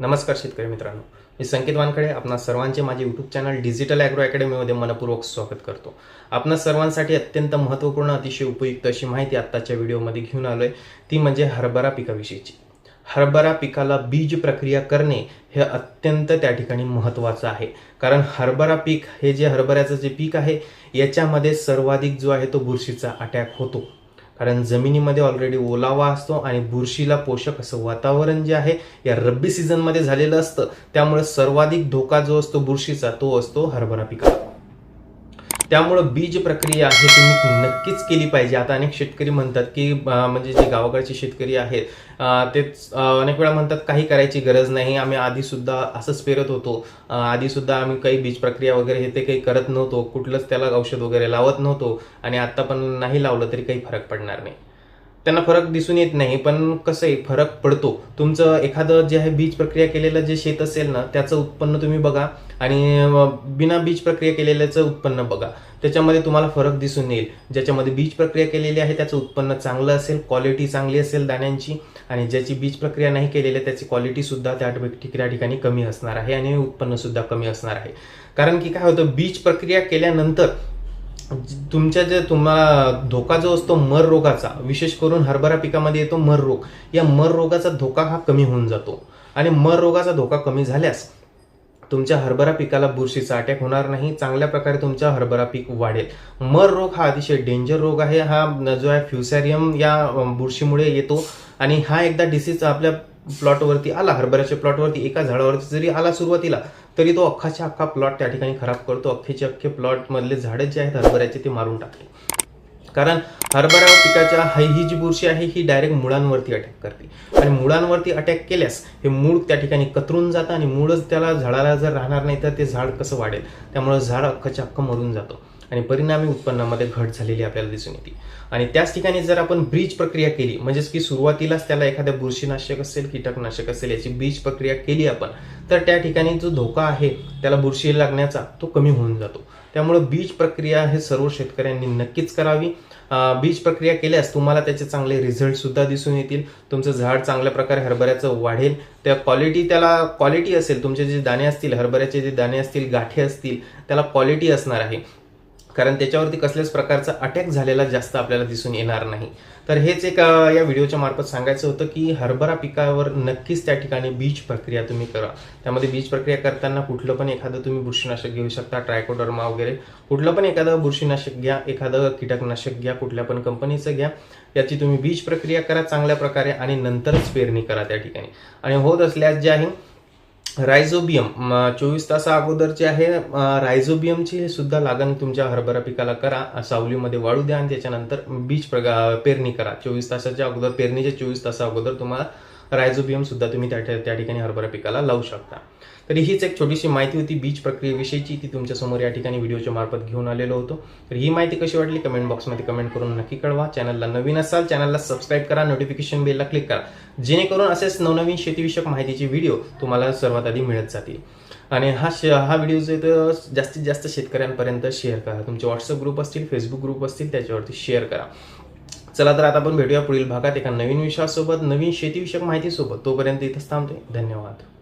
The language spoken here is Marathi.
नमस्कार शेतकरी मित्रांनो. मी संकेत वानखडे आपणा सर्वांचे माझे यूट्यूब चॅनल डिजिटल ॲग्रो अकॅडमीमध्ये मनपूर्वक स्वागत करतो. आपणा सर्वांसाठी अत्यंत महत्त्वपूर्ण अतिशय उपयुक्त अशी माहिती आत्ताच्या व्हिडिओमध्ये घेऊन आलो आहे ती म्हणजे हरभरा पिकाविषयीची. हरभरा पिकाला बीज प्रक्रिया करणे हे अत्यंत त्या ठिकाणी महत्त्वाचं आहे. कारण हरभरा पीक हे जे हरभऱ्याचं जे पीक आहे याच्यामध्ये सर्वाधिक जो आहे तो बुरशीचा अटॅक होतो. कारण जमिनीमध्ये ऑलरेडी ओलावा असतो आणि बुरशीला पोषक असं वातावरण जे आहे या रब्बी सीझनमध्ये झालेलं असतं. त्यामुळे सर्वाधिक धोका जो असतो बुरशीचा तो असतो हरभरा पिकाला त्यामुळं बीज प्रक्रिया हे तुम्ही नक्कीच केली पाहिजे. आता अनेक शेतकरी म्हणतात की म्हणजे जे गावाकडचे शेतकरी आहेत ते तेच अनेक वेळा म्हणतात काही करायची गरज नाही. आम्ही आधी सुद्धा असंच पेरत होतो. आधीसुद्धा आधी सुद्धा आम्ही काही बीज प्रक्रिया वगैरे हे ते काही करत नव्हतो. कुठलंच त्याला औषध वगैरे लावत नव्हतो. आणि आता पण नाही लावलं तरी काही फरक पडणार नाही. त्यांना फरक दिसून येत नाही पण कसं आहे फरक पडतो. तुमचं एखादं जे आहे बीज प्रक्रिया केलेलं जे शेत असेल ना त्याचं उत्पन्न तुम्ही बघा आणि बिना बीज प्रक्रिया केलेल्याचं उत्पन्न बघा. त्याच्यामध्ये तुम्हाला फरक दिसून येईल. ज्याच्यामध्ये बीज प्रक्रिया केलेली आहे त्याचं उत्पन्न चांगलं असेल क्वालिटी चांगली असेल दाण्यांची आणि ज्याची बीज प्रक्रिया नाही केलेली आहे त्याची क्वालिटीसुद्धा त्या त्या ठिकाणी कमी असणार आहे आणि उत्पन्नसुद्धा कमी असणार आहे. कारण की काय होतं बीज प्रक्रिया केल्यानंतर तुमच्या जे तुम्हाला धोका जो असतो मर रोगाचा विशेष करून हरभरा पिकामध्ये येतो मर रोग या मर रोगाचा धोका हा कमी होऊन जातो. आणि मर रोगाचा धोका कमी झाल्यास तुमच्या हरभरा पिकाला बुरशीचा अटॅक होणार नाही चांगल्या प्रकारे तुमचा हरभरा पीक वाढेल. मर रोग हा अतिशय डेंजर रोग आहे हा जो आहे फ्युसॅरियम या बुरशीमुळे येतो. आणि हा एकदा डिसीज आपल्या प्लॉटवरती आला हरभऱ्याच्या प्लॉटवरती एका झाडावरती जरी आला सुरुवातीला तरी तो अख्खाच्या अख्खा प्लॉट त्या ठिकाणी खराब करतो. अख्खेचे अख्खे प्लॉट मधले झाडं जे आहेत हरभऱ्याचे ते मारून टाकते. कारण हरभरा पिकाच्या ही ही जी बुरशी आहे ही डायरेक्ट मुळांवरती अटॅक करते. आणि मुळांवरती अटॅक केल्यास हे मूळ त्या ठिकाणी कतरून जातं आणि मूळच त्याला झाडाला जर राहणार नाही तर ते झाड कसं वाढेल? त्यामुळे झाड अख्खच्या अख्खं मरून जातं. आणि परिणामी उत्पन्नामध्ये घट झालेली आपल्याला दिसून येते. आणि त्याच ठिकाणी जर आपण ब्रीज प्रक्रिया केली म्हणजेच की सुरुवातीलाच त्याला एखाद्या बुरशीनाशक असेल कीटकनाशक असेल याची बीज प्रक्रिया केली आपण तर त्या ठिकाणी जो धोका आहे त्याला बुरशी लागण्याचा तो कमी होऊन जातो. त्यामुळे बीज प्रक्रिया हे सर्व शेतकऱ्यांनी नक्कीच करावी. बीज प्रक्रिया केल्यास तुम्हाला त्याचे चांगले रिझल्ट सुद्धा दिसून येतील. तुमचं झाड चांगल्या प्रकारे हरभऱ्याचं वाढेल. त्या क्वालिटी त्याला क्वालिटी असेल तुमचे जे दाणे असतील हरभऱ्याचे जे दाणे असतील गाठे असतील त्याला क्वालिटी असणार आहे. कारण त्याच्यावरती कसल्याच प्रकारचा अटॅक झालेला जास्त आपल्याला दिसून येणार नाही. तर हेच एक या व्हिडिओच्या मार्फत सांगायचं होतं की हरभरा पिकावर नक्कीच त्या ठिकाणी बीज प्रक्रिया तुम्ही करा. त्यामध्ये बीज प्रक्रिया करताना कुठलं पण एखादं तुम्ही बुरशीनाशक घेऊ शकता ट्रायकोडर्मा वगैरे. कुठलं पण एखादं बुरशीनाशक घ्या एखादं कीटकनाशक घ्या कुठल्या पण कंपनीचं घ्या. याची तुम्ही बीज प्रक्रिया करा चांगल्या प्रकारे आणि नंतरच पेरणी करा त्या ठिकाणी. आणि होत असल्यास जे आहे रायझोबियम चोवीस तासा अगोदर जे आहे रायझोबियमची सुद्धा लागण तुमच्या हरभरा पिकाला करा. सावलीमध्ये वाळू द्या आणि त्याच्यानंतर बीज प्रगा पेरणी करा. चोवीस तासाच्या अगोदर पेरणीच्या चोवीस तासा अगोदर तुम्हाला रायझोबियम सुद्धा तुम्ही त्या त्या ठिकाणी हरभरा पिकाला लावू शकता. तरी हीच एक छोटीशी माहिती होती बीज प्रक्रियेविषयीची ती तुमच्यासमोर या ठिकाणी व्हिडिओच्या मार्फत घेऊन आलेलो होतो. तर ही माहिती कशी वाटली कमेंट बॉक्समध्ये कमेंट करून नक्की कळवा. चॅनलला नवीन असाल चॅनलला सबस्क्राईब करा नोटिफिकेशन बेलला क्लिक करा. जेणेकरून असेच नवनवीन शेतीविषयक माहितीचे व्हिडिओ तुम्हाला सर्वात आधी मिळत जातील. आणि हा श हा व्हिडिओ जो आहे तो जास्तीत जास्त शेतकऱ्यांपर्यंत शेअर करा. तुमचे व्हॉट्सअप ग्रुप असतील फेसबुक ग्रुप असतील त्याच्यावरती शेअर करा. चला तर आता आपण भेटूया पुढील भागात एका नवीन विषयासोबत नवीन शेतीविषयक माहितीसोबत. तोपर्यंत इथंच थांबतोय. धन्यवाद.